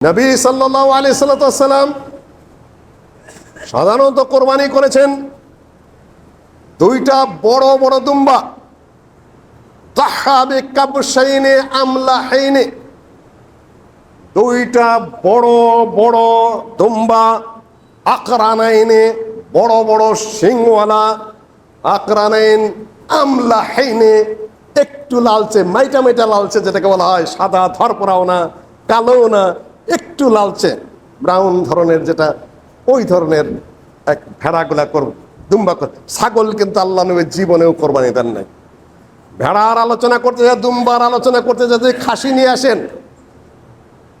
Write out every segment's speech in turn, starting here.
নবী সাল্লাহ আলি সাল্লাম সাধারণত কোরবানি করেছেন দুইটা বড় বড় দুম্বা। তাহাবে কাবসাইনে আমলা হাইনে দুইটা বড় বড় দুম্বা, আকরানাইনে বড় বড় সিংওয়ালা আকরানাইন আমলা হাইনে একটু লালচে, মাইটা মাইটা লালচে যেটাকে বলা হয়, সাদা ধরপরাও না কালো না একটু লালচে ব্রাউন ধরনের যেটা, ওই ধরনের এক ভেড়াগুলা করব, দুম্বা ছাগল কিন্তু আল্লাহ নবীর জীবনেও কোরবানি দেন নাই। ভেড়ার আলোচনা করতে যায়, দুম্বার আলোচনা করতে যায় যে খাসি নিয়ে আসেন,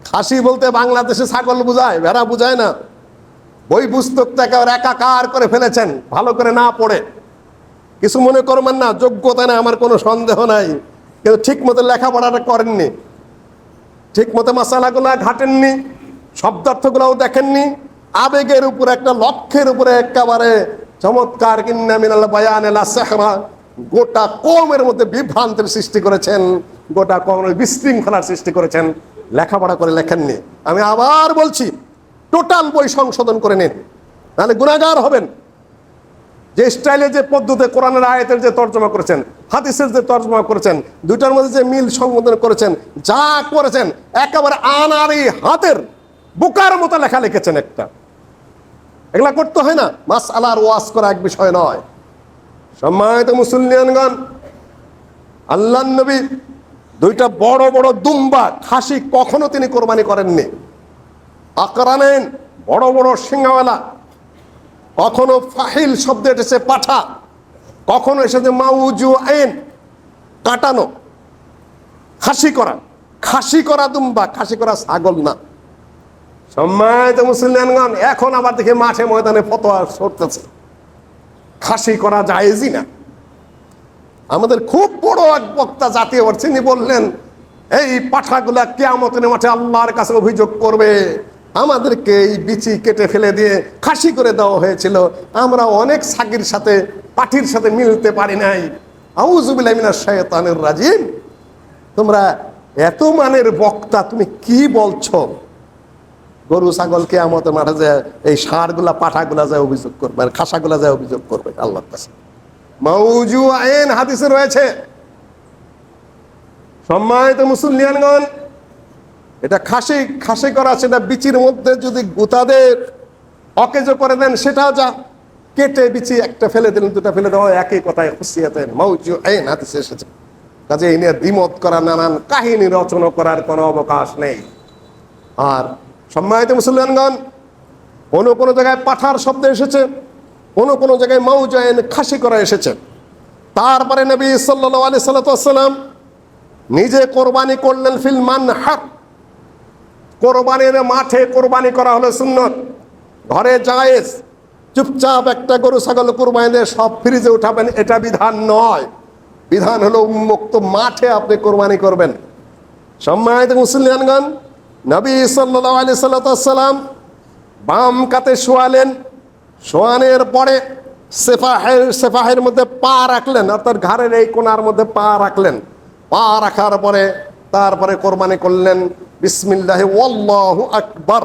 খাসি বলতে বাংলাদেশে ছাগল বুঝায়, ভেড়া বুঝায় না। বই পুস্তক থেকে ওর একাকার করে ফেলেছেন, ভালো করে না পড়ে। কিছু মনে করবেন না, যোগ্যতা না আমার কোনো সন্দেহ নাই। কিন্তু ঠিক মতো লেখাপড়াটা করেননি। ঠিক মতো মশালাগুলো ঘাটেননি, শব্দার্থগুলাও দেখেননি, আবেগের উপর একটা লক্ষ্যের উপরে একেবারে চমৎকার গোটা কমের মধ্যে বিভ্রান্তের সৃষ্টি করেছেন, গোটা কমের বিশৃঙ্খলার সৃষ্টি করেছেন, লেখাপড়া করে লেখেননি। আমি আবার বলছি, টোটাল বই সংশোধন করে নিন, তাহলে গুণাগার হবেন। যে স্টাইলে যে পদ্ধতি কোরআনের আয়াতের যে তর্জমা করেছেন, হাদিসের যে তর্জমা করেছেন, দুইটার মধ্যে যে মিল সংবোধন করেছেন, যা করেছেন, একেবারে আনারি হাতের বোকার মতো লেখা লিখেছেন একটা। এগুলা করতে হয় না মাস আলার ওয়াজ করা এক বিষয় নয়। সম্মানিত মুসলিয়ানগণ আল্লাহ নবী দুইটা বড় বড় দুম্বা খাসি কখনো তিনি কোরবানি করেননি। আকরানেন বড় বড় সিংহাওয়ালা কখনো ফাহিল শব্দ এসেছে পাঠা, কখনো এসেছে মাউজু আইন কাটানো, খাসি করা খাসি করা দুম্বা, খাসি করা ছাগল না। সম্মানিত মুসলিয়ানগণ এখন আবার দেখে মাঠে ময়দানে ফতোয়া সরতেছে খাসি করা যায়জই না। আমাদের খুব বড় এক বক্তা জাতীয় তিনি বললেন, এই পাঠাগুলা কেয়ামতের মাঠে আল্লাহর কাছে অভিযোগ করবে। আমাদেরকে এই বিচি কেটে ফেলে দিয়ে খাসি করে দেওয়া হয়েছিল। আমরা অনেক সাকির সাথে, পাঠির সাথে মিলতে পারি নাই। আউজুবিল্লামিনা শয়তানের রাজিম। তোমরা এত মানের বক্তা, তুমি কি বলছো? গরু, ছাগল, কেয়ামতের মাঠে যে এই সারগুলা, পাঠাগুলা যায় অভিযোগ করবে, আর খাসাগুলা যায় অভিযোগ করবে আল্লাহর কাছে। মাউজু আইন হাদিসে রয়েছে। সম্মানিত মুসলিয়ানগণ এটা খাসি খাসি করা সেটা বিচির মধ্যে যদি গুতাদের অকেজ করে দেন সেটাও যা কেটে বিচি একটা ফেলে দিলেন, দুটা ফেলে দেওয়া একই কথায় আইন হাদিসে এসেছে। কাজে এই নিয়ে দ্বিমত করা, নানান কাহিনী রচনা করার কোনো অবকাশ নেই। আর সম্মানিত মুসলমানগণ কোনো কোনো জায়গায় পাঠার শব্দ এসেছে কোনো কোনো জায়গায় মৌজায়ন খাসি করা এসেছে। তারপরে নবী সাল্লাহ আলি সাল্লাম নিজে কোরবানি করলেন ফিল মান হাট কোরবানির মাঠে কোরবানি করা হলো সুন্নত। ঘরে জায়েজ, চুপচাপ একটা গরু, ছাগল কোরবানি দিয়ে সব ফ্রিজে উঠাবেন, এটা বিধান নয়। বিধান হলো উন্মুক্ত মাঠে আপনি কোরবানি করবেন। সম্মানিত মুসলিয়ানগণ নবী সাল্লাহ আলি সাল্লাম বাম কাতে শোয়ালেন, শোয়ানের পরে সেফাহের সেফাহের মধ্যে পা রাখলেন, অর্থাৎ ঘাড়ের এই কোনার মধ্যে পা রাখলেন। পা রাখার পরে তারপরে কোরবানি করলেন বিসমিল্লাহ, ওয়াল্লাহ আকবর।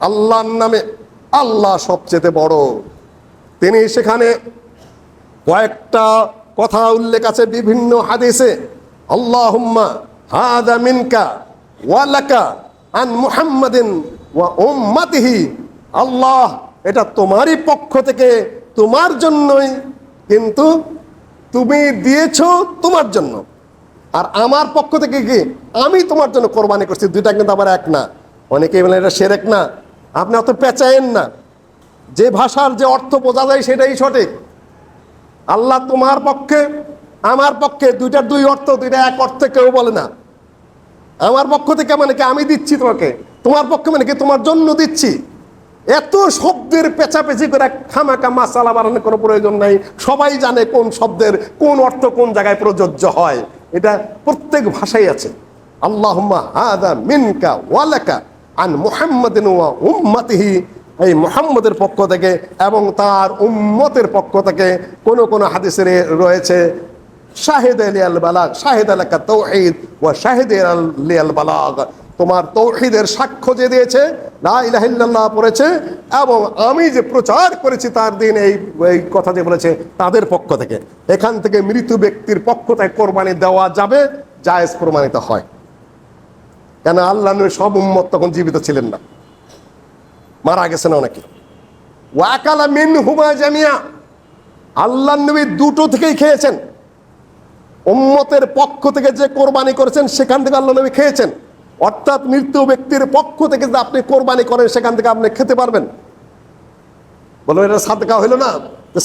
আল্লাহর নামে আল্লাহ সবচেয়ে বড়। তিনি সেখানে কয়েকটা কথা উল্লেখ আছে বিভিন্ন হাদিসে। আল্লাহুম্মা হাদা মিনকা ওয়ালাকা আন মুহাম্মাদিন ওয়া উম্মাতিহি। আল্লাহ, এটা তোমারই পক্ষ থেকে তোমার জন্যই, কিন্তু তুমি দিয়েছ তোমার জন্য। আর আমার পক্ষ থেকে কি আমি তোমার জন্য কোরবানি করছি? দুইটা কিন্তু আবার এক না। অনেকেই বলেন এটা সেরেক না। আপনি অত পেঁচায়েন না। যে ভাষার যে অর্থ বোঝা যায় সেটাই সঠিক। আল্লাহ তোমার পক্ষে, আমার পক্ষে দুইটার দুই অর্থ, দুইটা এক অর্থে কেউ বলে না। আমার পক্ষ থেকে মানে কি আমি দিচ্ছি তোমাকে? তোমার পক্ষে মানে কি তোমার জন্য দিচ্ছি? এত শব্দের পেঁচাপেচি করে খামাকা মাসালা বানানোর কোনো প্রয়োজন নাই। সবাই জানে কোন শব্দের কোন অর্থ কোন জায়গায় প্রযোজ্য হয়। এটা প্রত্যেক ভাষায় আছে। আল্লাহ হাদা মিনকা ওয়ালাকা আন মুহাম্মাদিন ওয়া উম্মাতিহি। এই মুহাম্মদের পক্ষ থেকে এবং তার উম্মতের পক্ষ থেকে কোন কোন হাদিসের রয়েছে, শাহেদ আলী আল বালাগ, শাহেদ আলাকা তৌহিদ ও শাহেদ আলী আল বালাগ। তোমার তৌহিদের সাক্ষ্য যে দিয়েছে, লা ইলাহা ইল্লাল্লাহ পড়েছে এবং আমি যে প্রচার করেছি তার দিন এই এই কথা যে বলেছে তাদের পক্ষ থেকে। এখান থেকে মৃত ব্যক্তির পক্ষ থেকে কোরবানি দেওয়া যাবে, জায়েজ প্রমাণিত হয়। কেন আল্লাহ সব উম্মত তখন জীবিত ছিলেন না। মারা গেছেন অনেকে। ওয়াকালা মিন হুমা জামিয়া। আল্লাহ নবী দুটো থেকেই খেয়েছেন। উম্মতের পক্ষ থেকে যে কোরবানি করেছেন, সেখান থেকে আল্লাহ নবী খেয়েছেন। অর্থাৎ মৃত্যু ব্যক্তির পক্ষ থেকে যদি আপনি কোরবানি করেন, সেখান থেকে আপনি খেতে পারবেন। বলুন এটা সাদকা হইল না?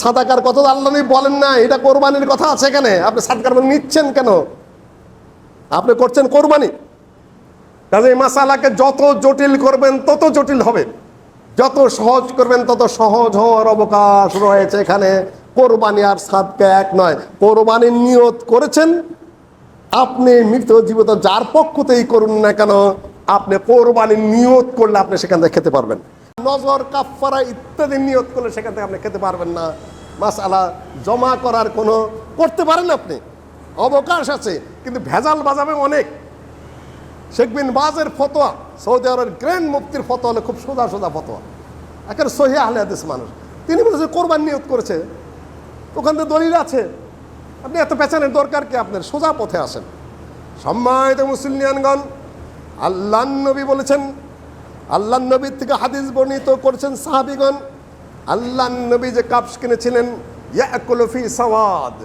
সাদাকার কথা আল্লাহ বলেন না, এটা কোরবানির কথা আছে এখানে। আপনি সাদকার মানে নিচ্ছেন কেন? আপনি করছেন কোরবানি। কাজে এই মাসালাকে যত জটিল করবেন, তত জটিল হবে। যত সহজ করবেন, তত সহজ হওয়ার অবকাশ রয়েছে এখানে। কোরবানি আর সাদকা এক নয়। কোরবানির নিয়ত করেছেন, আপনি মৃত জীবিত যার পক্ষতেই করুন না কেন, আপনি কোরবানির নিয়ত করলে আপনি সেখান থেকে খেতে পারবেন। নজর কাফারা ইত্যাদি নিয়ত করলে সেখান থেকে আপনি খেতে পারবেন না। মাসালা জমা করার কোনো করতে পারেন আপনি? অবকাশ আছে, কিন্তু ভেজাল বাজাবে অনেক। শেখ বিন বাজের ফতোয়া, সৌদি আরবের গ্র্যান্ড মুক্তির ফতোয়া হলে খুব সোজা সোজা ফতোয়া। একেবারে সহি আহলে হাদিস মানুষ। তিনি বলেছে, কোরবান নিয়ত করেছে। ওখান থেকে দলিল আছে। আপনি এত পেছানোর দরকার কি আপনার? সোজা পথে আসেন। সম্মানিত মুসলিয়ানগণ আল্লাহ নবী বলেছেন আল্লাহ নবীর থেকে হাদিস বর্ণিত করেছেন সাহাবিগণ আল্লাহ নবী যে কাপস কিনেছিলেন ইয়াকুলফি সওয়াদ,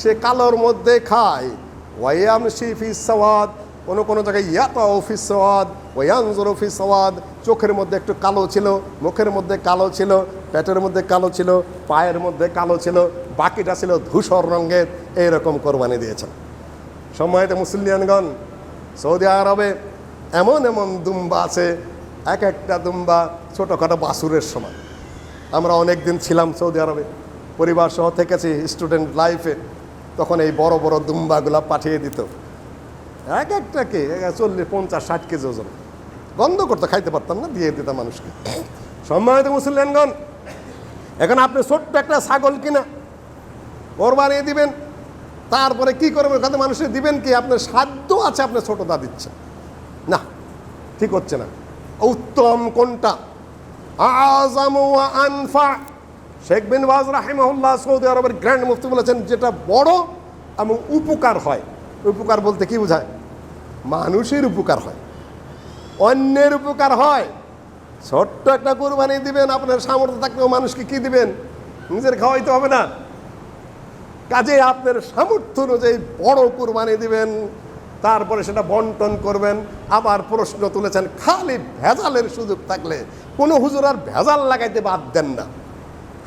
সে কালোর মধ্যে খায়। ওয়াইয়াম ফি সওয়াদ, কোনো কোনো জায়গায় ইয়াতা অফিস সওয়াদ ওয়ানজর অফিস সওয়াদ, চোখের মধ্যে একটু কালো ছিল, মুখের মধ্যে কালো ছিল, পেটের মধ্যে কালো ছিল, পায়ের মধ্যে কালো ছিল, বাকিটা ছিল ধূসর রঙের, এইরকম কোরবানি দিয়েছেন। সম্মানিত মুসলিয়ানগণ সৌদি আরবে এমন এমন দুম্বা আছে এক একটা দুম্বা ছোটোখাটো বাসুরের সমান। আমরা অনেক দিন ছিলাম সৌদি আরবে। পরিবার সহ থেকেছি স্টুডেন্ট লাইফে। তখন এই বড় বড় দুম্বাগুলা পাঠিয়ে দিত। এক একটাকে চল্লিশ, পঞ্চাশ, ষাট কেজি ওজন। গন্ধ করতে, খাইতে পারতাম না, দিয়ে দিতাম মানুষকে। সম্মানিত মুসলিয়ানগণ এখন আপনি ছোট্ট একটা ছাগল কিনা কোরবানি দিবেন। তারপরে কি করবেন? ওখানে মানুষের দিবেন কি? আপনার সাধ্য আছে, আপনি ছোটদা দিচ্ছেন। না, ঠিক হচ্ছে না। উত্তম কোনটা? আজম ওয়া আনফা। শেখ বিন বাজ রাহিমাহুল্লাহ সৌদি আরবের গ্র্যান্ড মুফতি বলেছেন, যেটা বড় এবং উপকার হয়। উপকার বলতে কি বোঝায়? মানুষের উপকার হয়। অন্যের উপকার হয়। ছোট্ট একটা কোরবানি দিবেন, আপনার সামর্থ্য থাকলেও মানুষকে কি দিবেন? নিজের খাওয়াইতে হবে না। কাজে আপনার সামর্থ্য অনুযায়ী বড় কুরবানি দিবেন। তারপরে সেটা বন্টন করবেন, আবার প্রশ্ন তুলেছেন, খালি ভেজালের সুযোগ থাকলে। কোনো হুজুর আর ভেজাল লাগাইতে বাদ দেন না।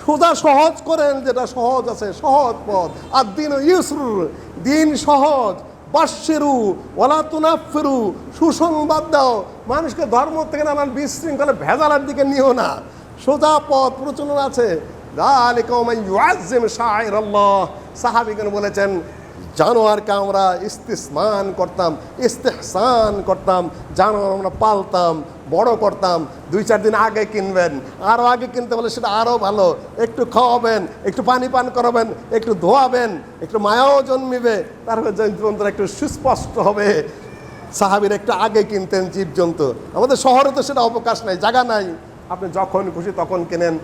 সোজা সহজ করেন, যেটা সহজ আছে, সহজ পথ। আর দিন ইউসরু, দিন সহজ। বাস্যেরু ওলা তুনাফেরু, সুসংবাদ দাও। মানুষকে ধর্ম থেকে নানান বিশৃঙ্খলে ভেজালের দিকে নিও না। সোজা পথ প্রচলন আছে। সাহাবিগণ বলেছেন জানোয়ারকে আমরা ইস্তিসমান করতাম, ইস্তেহসান করতাম, জানোয়ার আমরা পালতাম, বড় করতাম, দুই চার দিন আগে কিনবেন আরও আগে কিনতে বলে সেটা আরও ভালো, একটু খাওয়াবেন, একটু পানি পান করাবেন, একটু ধোয়াবেন, একটু মায়াও জন্মিবে, তারপরে জীবনটা একটু সুস্পষ্ট হবে। সাহাবির একটু আগে কিনতেন জীবজন্তু। আমাদের শহরে তো সেটা অবকাশ নাই, জায়গা নাই। আপনি যখন খুশি তখন কেনেন।